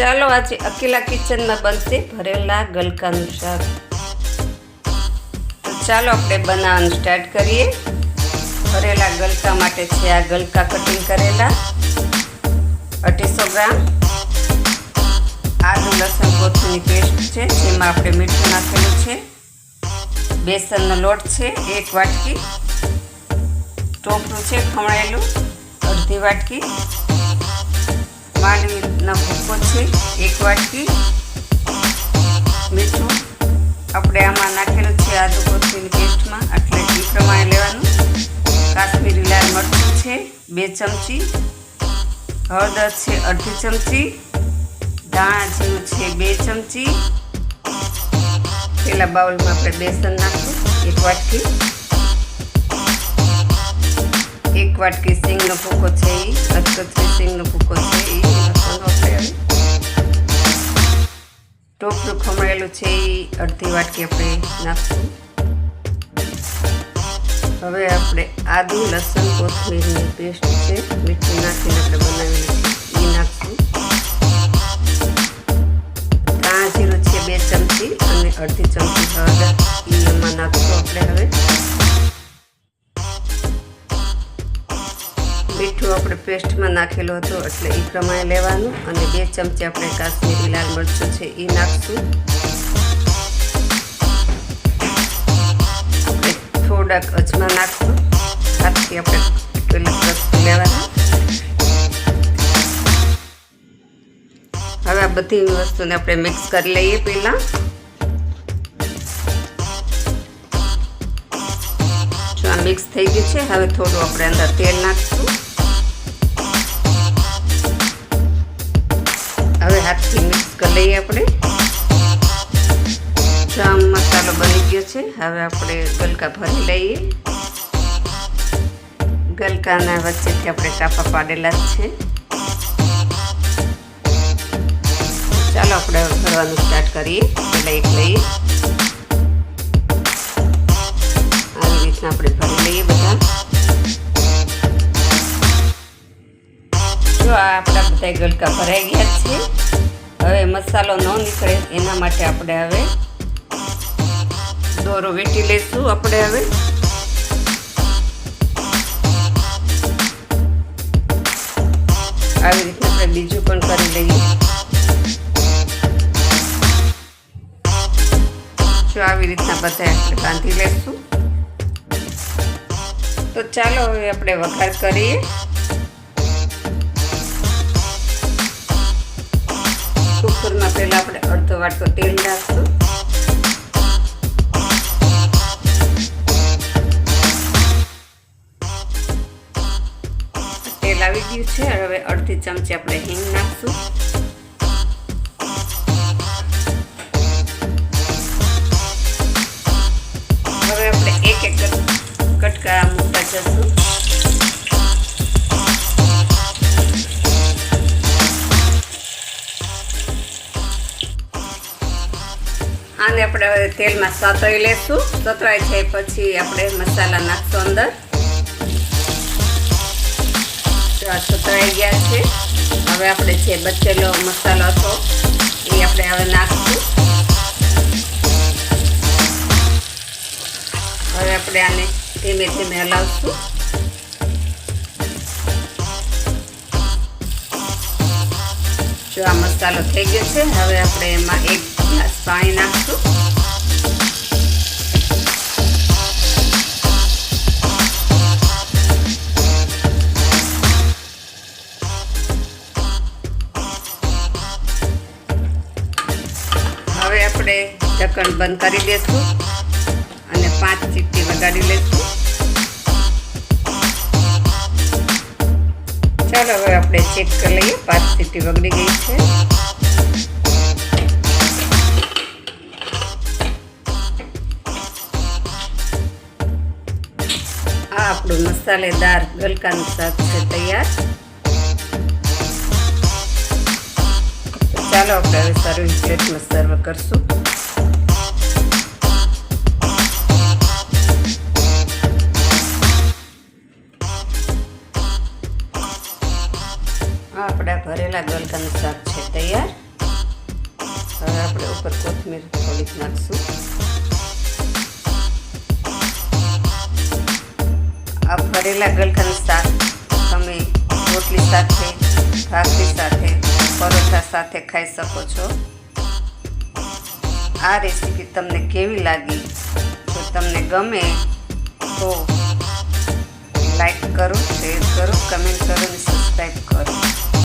ચાલો આજે અકેલા કિચનમાં બનશે ભરેલા ગલકાનું શાક. ચાલો આપણે બનાવવાનું સ્ટાર્ટ કરીએ. ભરેલા ગલકા માટે છે આ ગલકા કટિંગ કરેલા. અઢીસો ગ્રામ આદુ, લસણ કોથમીની પેસ્ટ છે, જેમાં આપણે મીઠું નાખેલું છે. બેસનનો લોટ છે, એક વાટકી. ટોપરું છે ખમણેલું, અડધી વાટકી. માંડવીનો ભૂકો છે, એક વાટકી. મીઠું આપણે આમાં નાખેલું છે આદુ કોથમીની પેસ્ટમાં, એટલે એ પ્રમાણે લેવાનું. કાશ્મીરી લાલ મરચું છે, બે ચમચી. હળદર છે, અડધી ચમચી. ધાણા જીરું છે, બે ચમચી. પેલા બાઉલમાં આપણે બેસન નાખવું એક વાટકી. એક વાટકી સિંગનો ભૂકો છે એ અધકચરી સિંગનો ભૂકો છે એ હવે ટોપરું ખમણેલું છે એ અડધી વાટકી આપણે નાખશું. હવે આપણે આદુ, લસણ, કોથમીરની પેસ્ટ છે, મીઠું નાખીને આપણે બનાવેલી છે એ નાખશું. ધાણા જીરું છે બે ચમચી અને અડધી ચમચી હળદર એ એમાં નાખશું આપણે હવે. આપણે પેસ્ટમાં નાખેલો હતો એટલે એ પ્રમાણે લેવાનું અને બે ચમચી આપણે કાશ્મીરી લાલ મરચું છે એ નાખશું. આપણે થોડાક અજમા નાખશું. હાથથી આપણે પેલા રસ લેવાના. હવે આ બધી વસ્તુને આપણે મિક્સ કરી લઈએ પહેલાં. જો આ મિક્સ થઈ ગયું છે, હવે થોડું આપણે અંદર તેલ નાખશું. હાથથી મિક્સ કરી લઈએ આપણે. જો આમ મસાલો બની ગયો છે. હવે આપણે ગલકા ભરી લઈએ. ગલકાના વચ્ચેથી આપણે કાપા પાડેલા જ છે. ચાલો આપણે ભરવાનું સ્ટાર્ટ કરીએ. પહેલાં એક લઈએ. આવી રીતના આપણે ભરી લઈએ બધા. જો આ આપણા બધા ગલકા ભરાઈ ગયા છે. મસાલો ન નીકળે એના માટે આપણે હવે દોરો વીંટી લઈશું આપણે હવે. આવી રીતે આપણે બીજું પણ કરી લઈએ. જો આવી રીતના બધા આપણે બાંધી લઈશું. તો ચાલો હવે આપણે વઘાર કરીએ. કુકરમાં પહેલાં આપણે અડધો વાટકો તેલ નાખશું. તેલ આવી ગયું છે. હવે અડધી ચમચી આપણે હિંગ નાખશું. હવે આપણે એક એક કટકા મૂકતા જશું. આને આપણે હવે તેલમાં સતરાઈ લેશું. સતરાઈ છે પછી આપણે મસાલા નાખશું અંદર. સતરાઈ ગયા છે. હવે આપણે જે બચેલો મસાલો હતો, એ આપણે હવે નાખશું. હવે આપણે આને ધીમે ધીમે હલાવશું. જો આ મસાલો થઈ ગયો છે, હવે આપણે એમાં એક ગ્લાસ પાણી નાખશું. હવે આપણે ઢક્કણ બંધ કરી દઈશું અને પાંચ ચીટી વગાડી લઈશું ચાલો હવે આપણે ચેક કરી લઈએ. પાંચ સીટી બગડી ગઈ છે. આ આપણું મસાલેદાર ગલકાનું શાક છે તૈયાર. ચાલો આપણે હવે સર્વિંગ પ્લેટમાં સર્વ કરશું. આપણા ભરેલા ગલકાનું શાક છે, તૈયાર. હવે આપણે ઉપર કોથમીર થોડીક નાખશું. આ ભરેલા ગલકાનું શાક તમે રોટલી સાથે, ભાખરી સાથે, પરોઠા સાથે ખાઈ શકો છો. આ રેસીપી તમને કેવી લાગી? જો તમને ગમે તો લાઈક કરો, શેર કરો, કમેન્ટ કરો અને સબસ્ક્રાઈબ કરો.